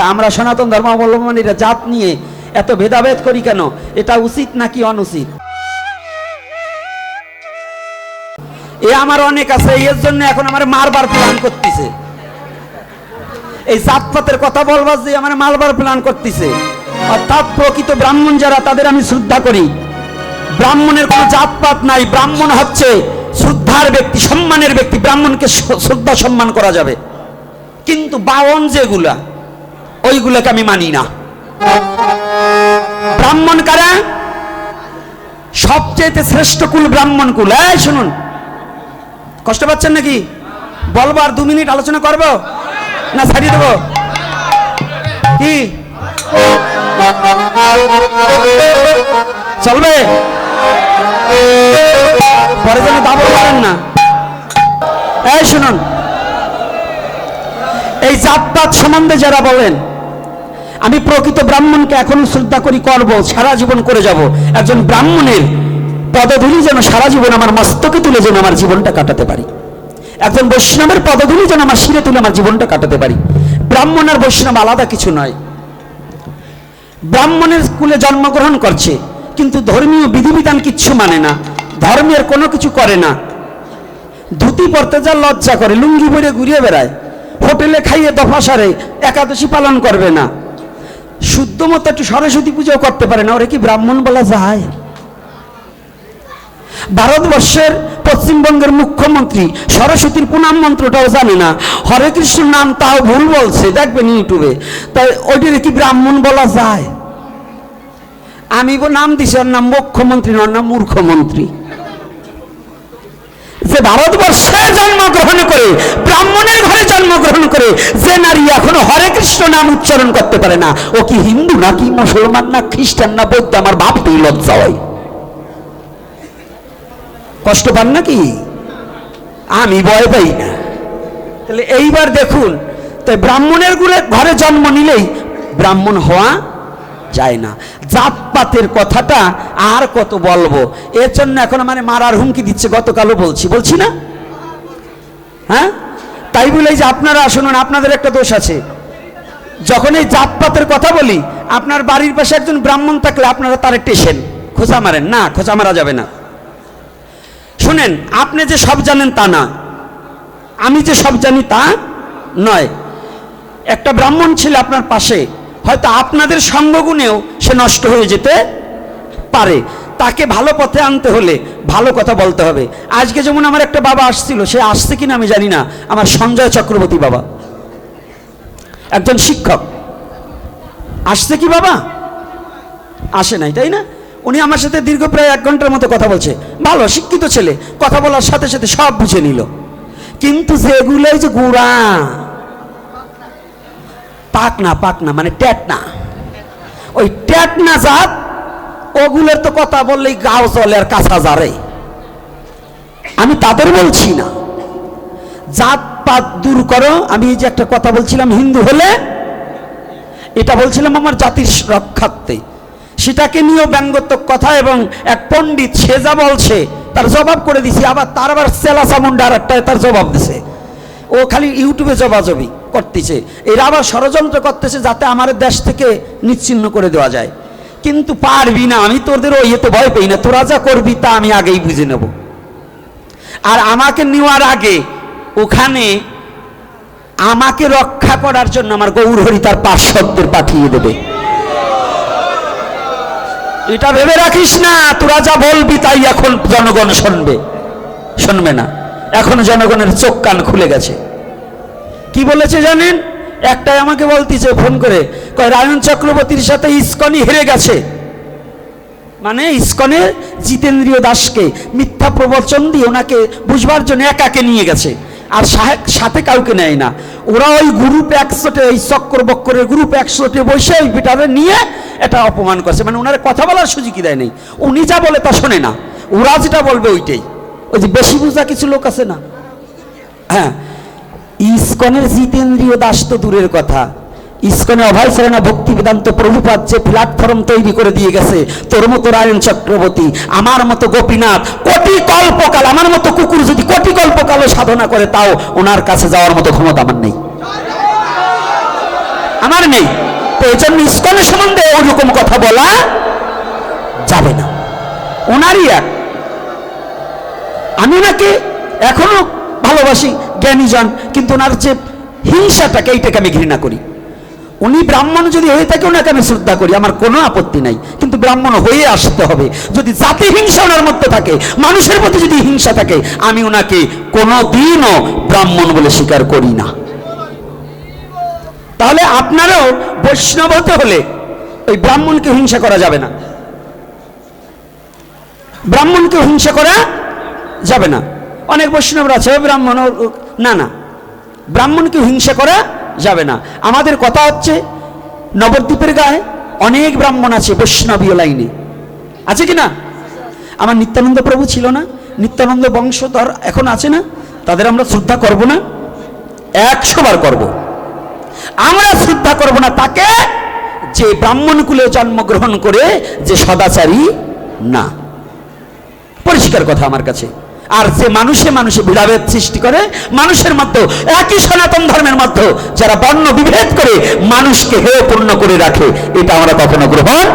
আমরা সনাতন ধর্মাবলম্বনীরা জাত নিয়ে এত ভেদাভেদ করি কেন? এটা উচিত নাকি অনুচিত? এ আমার অনেক আছে, এর জন্য এখন আমার মারবার প্ল্যান করতেছে। এই জাতপাতের কথা বলবার যে আমার মারবার প্ল্যান করতেছে। অর্থাৎ প্রকৃত ব্রাহ্মণ যারা, তাদের আমি শ্রদ্ধা করি। ব্রাহ্মণের কোনো জাতপাত নাই। ব্রাহ্মণ হচ্ছে শ্রদ্ধার ব্যক্তি, সম্মানের ব্যক্তি। ব্রাহ্মণকে শ্রদ্ধা, সম্মান করা যাবে। কিন্তু বাওন যেগুলা ওইগুলোকে আমি মানি না। ব্রাহ্মণ কারা? সবচেয়ে শ্রেষ্ঠ কুল ব্রাহ্মণ কুল। এই, শুনুন। কষ্ট পাচ্ছেন নাকি? বলব আর দু মিনিট আলোচনা করব? না, ছাড়িয়ে দেবো? কি? চলবে? পরে যেন দাবো করেন না। এই, শুনুন। এই জাতপাত সম্বন্ধে যারা বলেন আমি প্রকৃত ব্রাহ্মণকে এখনও শ্রদ্ধা করি, করব, সারা জীবন করে যাব। একজন ব্রাহ্মণের পদধূলি যেন সারা জীবন আমার মস্তকে তুলে যেন আমার জীবনটা কাটাতে পারি। একজন বৈষ্ণবের পদধূলি যেন আমার শিরে তুলে আমার জীবনটা কাটাতে পারি। ব্রাহ্মণ আর বৈষ্ণব আলাদা কিছু নয়। ব্রাহ্মণের স্কুলে জন্মগ্রহণ করছে, কিন্তু ধর্মীয় বিধিবিধান কিচ্ছু মানে না। ধর্মের কোনো কিছু করে না। ধুতি পরতে যা লজ্জা করে, লুঙ্গি পরে ঘুরিয়ে বেড়ায়। হোটেলে খাইয়ে দফা সারে, একাদশী পালন করবে না। শুদ্ধ মতো একটু সরস্বতী পুজো করতে পারে না, ওরা কি ব্রাহ্মণ বলা যায়? ভারতবর্ষের পশ্চিমবঙ্গের মুখ্যমন্ত্রী সরস্বতীর প্রণাম মন্ত্রটাও জানে না। হরে কৃষ্ণ নাম তাও ভুল বলছে, দেখবেন ইউটিউবে। তাই ওইটির কি ব্রাহ্মণ বলা যায়? আমি নাম দিছি, ওর নাম মুখ্যমন্ত্রী ওর নাম মূর্খমন্ত্রী। যে ভারতবর্ষে জন্মগ্রহণ করে ব্রাহ্মণের ঘরে জন্মগ্রহণ করে যে নারী এখনও হরে কৃষ্ণ নাম উচ্চারণ করতে পারে না, ও কি হিন্দু নাকি মুসলমান না খ্রিস্টান না বৌদ্ধ? আমার ভাবতেই লজ্জা হয়। কষ্ট পান নাকি? আমি ভয় পাই না। তাহলে এইবার দেখুন তাই ব্রাহ্মণের গুলে ঘরে জন্ম নিলেই ব্রাহ্মণ হওয়া যায় না। জাতপাতের কথাটা আর কত বলব? এর জন্য এখন মানে মারার হুমকি দিচ্ছে গতকালও বলছি বলছি না? তাই বলে যে আপনারা শুনুন, আপনাদের একটা দোষ আছে। যখন এই জাতপাতের কথা বলি, আপনার বাড়ির পাশে একজন ব্রাহ্মণ থাকলে আপনারা তারে টেসেন খোঁচা মারেন। না, খোঁচা মারা যাবে না। শুনেন, আপনি যে সব জানেন তা না। আমি যে সব জানি তা নয়। একটা ব্রাহ্মণ ছিল আপনার পাশে, হয়তো আপনাদের সঙ্গগুণেও সে নষ্ট হয়ে যেতে পারে। তাকে ভালো পথে আনতে হলে ভালো কথা বলতে হবে। আজকে যেমন আমার একটা বাবা আসছিল, সে আসছে কিনা আমি জানি না। আমার সঞ্জয় চক্রবর্তী বাবা। একজন শিক্ষক। আসছে কি বাবা? আসে নাই, তাই না? উনি আমার সাথে দীর্ঘ প্রায় এক ঘণ্টার মতো কথা বলছে। ভালো, শিক্ষিত ছেলে। কথা বলার সাথে সাথে সব বুঝে নিল। কিন্তু যেগুলোই যে গুড়া পাক না পাক না মানে ট্যাট না ওই ট্যাট না জাত ওগুলোর তো কথা বললেই গাও চলে আর কাঁচা আমি তাদের বলছি না। জাত পাত দূর করো। আমি এই যে একটা কথা বলছিলাম হিন্দু হলে, এটা বলছিলাম আমার জাতির রক্ষার্থে। সেটাকে নিয়েও ব্যঙ্গত্মক কথা এবং এক পণ্ডিত সে যা বলছে, তার জবাব করে দিছি। আবার তার আবার সেলা সামুন্ডা আর একটা তার জবাব দিছে। ও খালি ইউটিউবে জবাজবি করতেছে। এরা আবার ষড়যন্ত্র করতেছে যাতে আমার দেশ থেকে নিচ্ছিন্ন করে দেওয়া যায়। কিন্তু পারবি না, আমি তোদের ওই ইয়েতে ভয় পাই না, তোরা যা করবি তা আমি আগেই বুঝে নেব। আর আমাকে নেওয়ার আগে ওখানে আমাকে রক্ষা করার জন্য আমার গৌরহরি তার পার্শ্বদের পাঠিয়ে দেবে। এটা ভেবে রাখিস না, তোরা যা বলবি তাই এখন জনগণ শুনবে। শুনবে না। এখন জনগণের চোখ কান খুলে গেছে। কি বলেছে জানেন? একটাই আমাকে বলতেছে, ফোন করে। কয়, রায়ন চক্রবর্তীর সাথে ইস্কনই হেরে গেছে। মানে ইস্কনে জিতেন্দ্রীয় দাসকে মিথ্যা প্রবচন দিয়ে ওনাকে বুঝবার জন্য একাকে নিয়ে গেছে। আর সাথে কাউকে নেয় না। ওরা ওই গ্রুপ একশোটে ওই চক্র বক্করের গ্রুপ একশোটে বসে ওই পিটারে নিয়ে এটা অপমান করছে। মানে ওনার কথা বলার সুযোগই দেয় নেই। উনি যা বলে তা শোনে না। ওরা যেটা বলবে ওইটাই। ওই যে বেশি বুঝা কিছু লোক আছে না? হ্যাঁ। ইস্কনের জিতেন্দ্রীয় দাস তো দূরের কথা। ইস্কনে অভয় সেরেনা ভক্তি বেদান্ত প্রভুপাত যে প্ল্যাটফর্ম তৈরি করে দিয়ে গেছে, তোর মতো রায়ন চক্রবর্তী, আমার মতো গোপীনাথ, কোটি কল্পকাল, আমার মতো কুকুর যদি কোটি কল্পকালও সাধনা করে, তাও ওনার কাছে যাওয়ার মতো ক্ষমতা আমার নেই। আমার নেই। তো এই জন্য ইস্কনের সম্বন্ধে ওরকম কথা বলা যাবে না। ওনারই এক। আমি ওনাকে এখনও ভালোবাসি। জ্ঞানীজন, কিন্তু ওনার যে হিংসাটাকে এইটাকে আমি ঘৃণা করি। উনি ব্রাহ্মণ যদি হয়ে থাকে, ওনাকে আমি শ্রদ্ধা করি, আমার কোনো আপত্তি নাই। কিন্তু ব্রাহ্মণ হয়ে আসতে হবে। যদি জাতি হিংসা ওনার মধ্যে থাকে, মানুষের প্রতি যদি হিংসা থাকে, আমি ওনাকে কোনো দিনও ব্রাহ্মণ বলে স্বীকার করি না। তাহলে আপনারও বৈষ্ণব হতে হলে ওই ব্রাহ্মণকে হিংসা করা যাবে না। ব্রাহ্মণকে হিংসা করা যাবে না। অনেক বৈষ্ণবরা আছে "ওই ব্রাহ্মণ ও- ও-" না না। ব্রাহ্মণকে হিংসা করা যাবে না। আমাদের কথা হচ্ছে, নবদ্বীপের গায়ে অনেক ব্রাহ্মণ আছে বৈষ্ণবীয় লাইনে। আছে কি না? আমার নিত্যানন্দ প্রভু ছিল না, নিত্যানন্দ বংশধর এখন আছে না, তাদের আমরা শ্রদ্ধা করব না, একশো বার করব। আমরা শ্রদ্ধা করব না তাকে, যে ব্রাহ্মণ কুলে জন্মগ্রহণ করে যে সদাচারী না। পরিষ্কার কথা আমার কাছে। আর যে মানুষে মানুষে বিড়াভেদ সৃষ্টি করে, মানুষের মধ্যে একই সনাতন ধর্মের মধ্যে যারা বর্ণ বিভেদ করে, মানুষকে হেয়পূর্ণ করে রাখে, এটা আমরা কখনো গ্রহণ